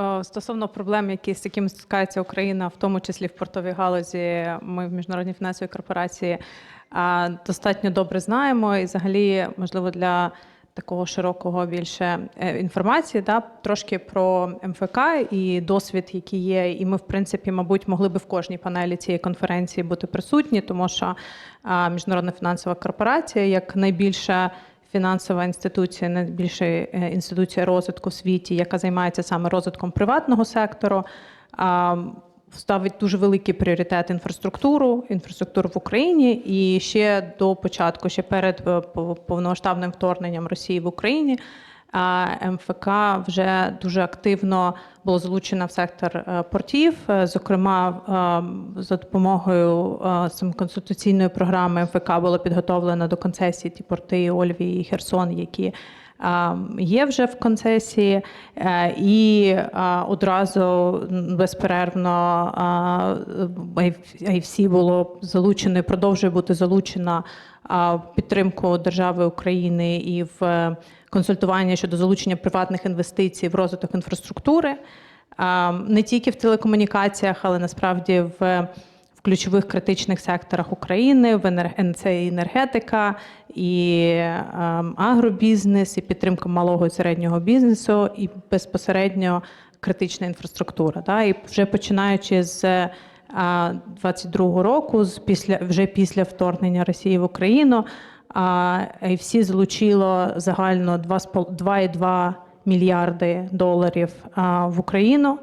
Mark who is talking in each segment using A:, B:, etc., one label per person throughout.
A: Е, Стосовно проблем, які з якими стикається Україна, в тому числі в портовій галузі, ми в міжнародній фінансовій корпорації е, достатньо добре знаємо. І взагалі, можливо, для такого широкого більше е, інформації, да, трошки про МФК і досвід, який є. І ми, в принципі, мабуть, могли би в кожній панелі цієї конференції бути присутні, тому що міжнародна фінансова корпорація як найбільша фінансова інституція, найбільша е, інституція розвитку в світі, яка займається саме розвитком приватного сектору. Ставить дуже великий пріоритет інфраструктуру, інфраструктуру в Україні. І ще до початку, ще перед е, повномасштабним вторгненням Росії в Україні, МФК вже дуже активно було залучено в сектор е, портів. Е, Зокрема, е, за допомогою конституційної програми МФК було підготовлено до концесії ті порти Ольві і Херсон, які є вже в концесії, Е, і одразу безперервно IFC було залучено продовжує бути залучена підтримку держави України і в консультування щодо залучення приватних інвестицій в розвиток інфраструктури не тільки в телекомунікаціях, але насправді в. Ключових критичних секторах України в енер- і енергетика, і ем, агробізнес, і підтримка малого і середнього бізнесу, і безпосередньо критична інфраструктура. Да? І вже починаючи з е, 22-го року, з після вже після вторгнення Росії в Україну, всі залучило загально 2,5 2,2 мільярди доларів в Україну,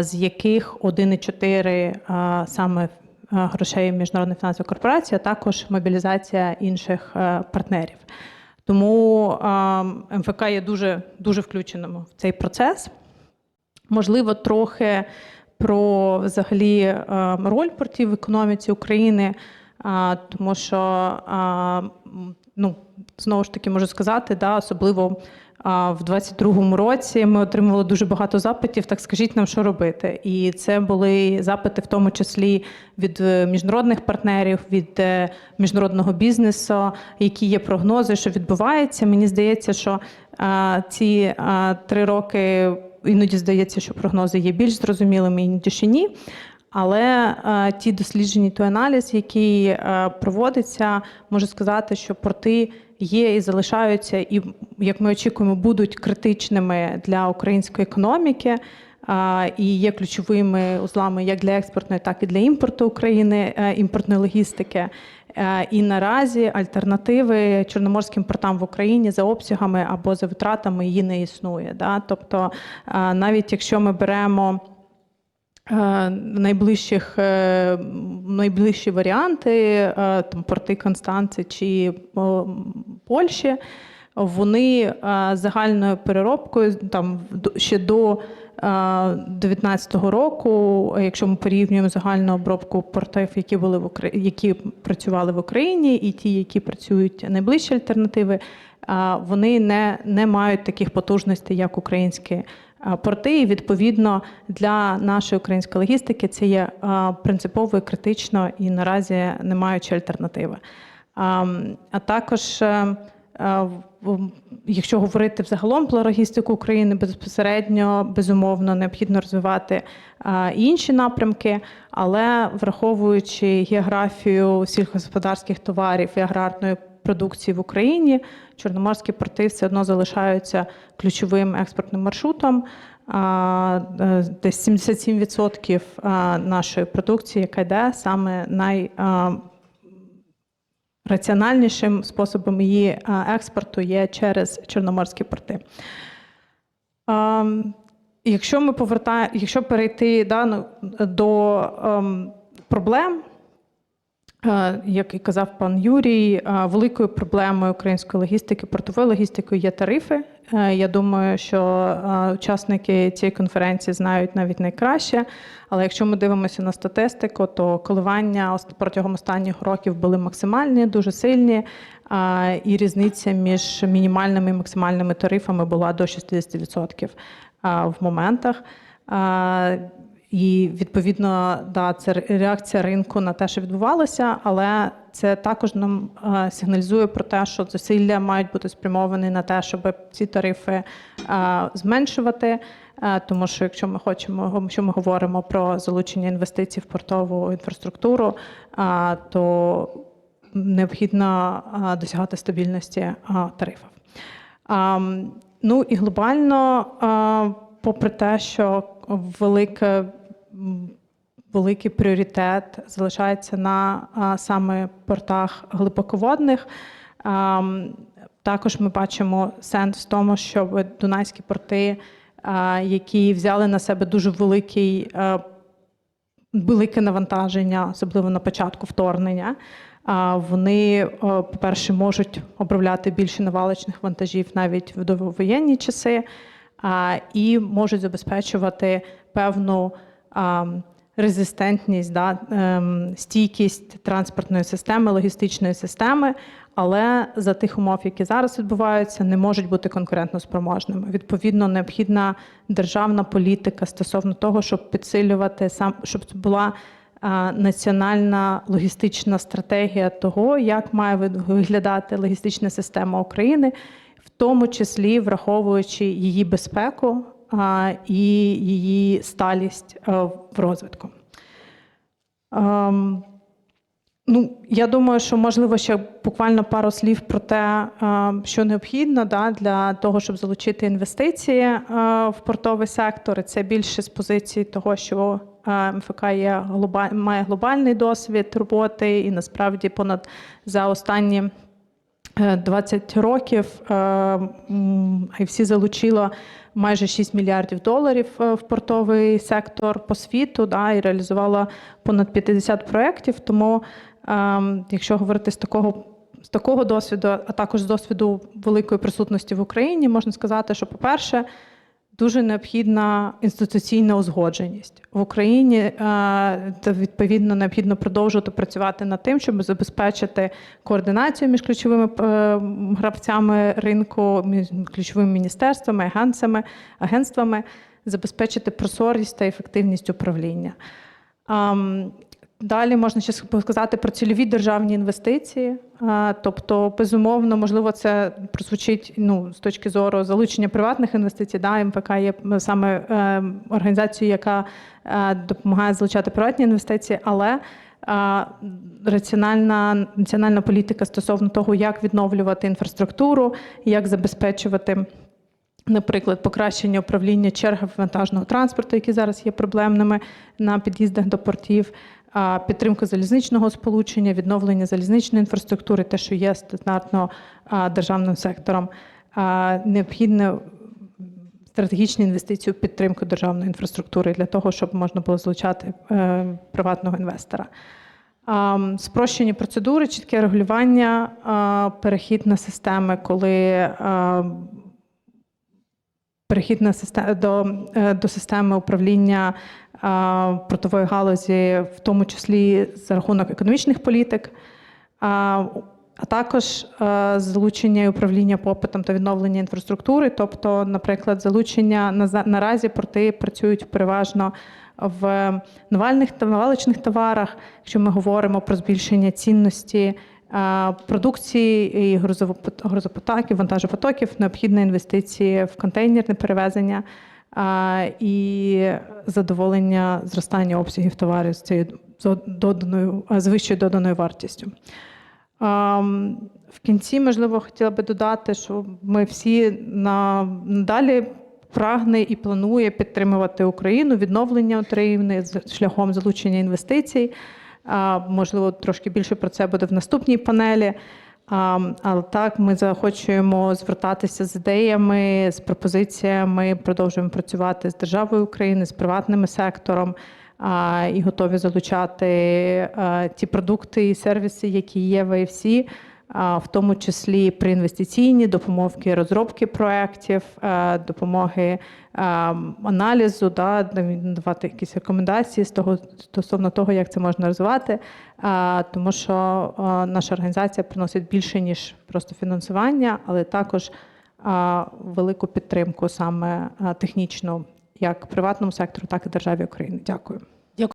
A: з яких 1,4 а, саме грошей міжнародної фінансової корпорації, а також мобілізація інших е, партнерів. Тому МФК є дуже дуже включеним в цей процес. Можливо, трохи про взагалі е, роль портів в економіці України, тому що ну, знову ж таки можу сказати, да, особливо а, в 22-му році ми отримували дуже багато запитів. Так скажіть нам, що робити. І це були запити, в тому числі від е, міжнародних партнерів, від е, міжнародного бізнесу, які є прогнози, що відбувається. Мені здається, що ці три роки іноді здається, що прогнози є більш зрозумілими, іноді ще ні. Але е, ті дослідження, той аналіз, який е, проводиться, можу сказати, що порти є і залишаються, і як ми очікуємо, будуть критичними для української економіки. е, І є ключовими узлами як для експортної, так і для імпорту України, імпортної логістики. І наразі альтернативи чорноморським портам в Україні за обсягами або за витратами її не існує. Тобто, навіть якщо ми беремо найближчих, е, найближчі варіанти, е, там порти Констанци чи Польщі, вони е, загальною переробкою там ще до 2019 року, якщо ми порівнюємо загальну обробку портів, які були в Украї... які працювали в Україні, і ті, які працюють найближчі альтернативи, вони не, не мають таких потужностей, як українські порти. І відповідно для нашої української логістики це є а, принципово і критично і наразі не маючи альтернативи. А, а також е, е, якщо говорити взагалом про логістику України, безпосередньо безумовно необхідно розвивати е, інші напрямки, але враховуючи географію сільськогосподарських товарів і аграрної продукції в Україні, чорноморські порти все одно залишаються ключовим експортним маршрутом. Е, Десь 77% нашої продукції, яка йде саме най раціональнішим способом її експорту є через чорноморські порти. Ем, Якщо ми повертаємо, якщо перейти да, ну, до ем, проблем, е, як і казав пан Юрій, е, великою проблемою української логістики, портової логістики є тарифи. Е, Я думаю, що е, учасники цієї конференції знають навіть найкраще. Але якщо ми дивимося на статистику, то коливання протягом останніх років були максимальні, дуже сильні, і різниця між мінімальними і максимальними тарифами була до 60% в моментах. І відповідно, да, це реакція ринку на те, що відбувалося, але це також нам е, сигналізує про те, що зусилля мають бути спрямовані на те, щоб ці тарифи е, зменшувати. Е, Тому що якщо ми хочемо, якщо ми говоримо про залучення інвестицій в портову інфраструктуру, то необхідно досягати стабільності тарифів. Ну і глобально, попри те, що велике, м, великий пріоритет залишається на саме портах глибоководних. Також ми бачимо сенс в тому, щоб дунайські порти, які взяли на себе дуже великий велике навантаження, особливо на початку вторгнення. Вони, по-перше, можуть обробляти більше навалочних вантажів навіть в довоєнні часи, і можуть забезпечувати певну резистентність, да, ем, стійкість транспортної системи, логістичної системи, але за тих умов, які зараз відбуваються, не можуть бути конкурентно спроможними. Відповідно, необхідна державна політика стосовно того, щоб підсилювати сам, щоб це була національна логістична стратегія того, як має виглядати логістична система України, в тому числі враховуючи її безпеку і її сталість в розвитку. Ем, Ну, я думаю, що можливо ще буквально пару слів про те, е, що необхідно да, для того, щоб залучити інвестиції е, в портовий сектор. Це більше з позиції того, що е, МФК є має глобальний досвід роботи, і насправді понад за останні е, 20 років е, м, IFC залучило майже 6 мільярдів доларів е, в портовий сектор по світу да, і реалізувала понад 50 проєктів. Тому, е, якщо говорити з такого, з такого досвіду, а також з досвіду великої присутності в Україні, можна сказати, що, по-перше, дуже необхідна інституційна узгодженість в Україні. е, Та відповідно необхідно продовжувати працювати над тим, щоб забезпечити координацію між ключовими е, гравцями ринку, між ключовими міністерствами, агенцями, агентствами, забезпечити прозорість та ефективність управління. Далі можна ще сказати про цільові державні інвестиції. Тобто, безумовно, можливо, це прозвучить ну, з точки зору залучення приватних інвестицій. Да, МПК є саме е, організацією, яка е, допомагає залучати приватні інвестиції, але раціональна національна політика стосовно того, як відновлювати інфраструктуру, як забезпечувати. Наприклад, покращення управління черги вантажного транспорту, які зараз є проблемними на під'їздах до портів, а, підтримка залізничного сполучення, відновлення залізничної інфраструктури, те, що є стандартно державним сектором, а, необхідне стратегічні інвестиції у підтримку державної інфраструктури для того, щоб можна було залучати е, приватного інвестора. Спрощені процедури, чітке регулювання, перехід на системи, коли перехід на систему до, е, до системи управління портової галузі, в тому числі за рахунок економічних політик, а, також е, залучення і управління попитом та відновлення інфраструктури. Тобто, наприклад, залучення на за- наразі порти працюють переважно в навальних та наваличних товарах, якщо ми говоримо про збільшення цінності е, продукції і грузопотоків, вантажопотоків, необхідні інвестиції в контейнерне перевезення і задоволення зростання обсягів товарів з цією доданою з вищою доданою вартістю. В кінці, можливо, хотіла би додати, що ми всі на надалі прагне і планує підтримувати Україну, відновлення України шляхом залучення інвестицій. Можливо, трошки більше про це буде в наступній панелі. Але так, ми захочуємо звертатися з ідеями, з пропозиціями. Продовжуємо працювати з державою України, з приватним сектором і готові залучати ті продукти і сервіси, які є в AFC, а, в тому числі при інвестиційній допомоги розробки проєктів, допомоги аналізу, да, давати якісь рекомендації з того стосовно того, як це можна розвивати, тому що наша організація приносить більше ніж просто фінансування, але також велику підтримку саме технічну як приватному сектору, так і державі України. Дякую.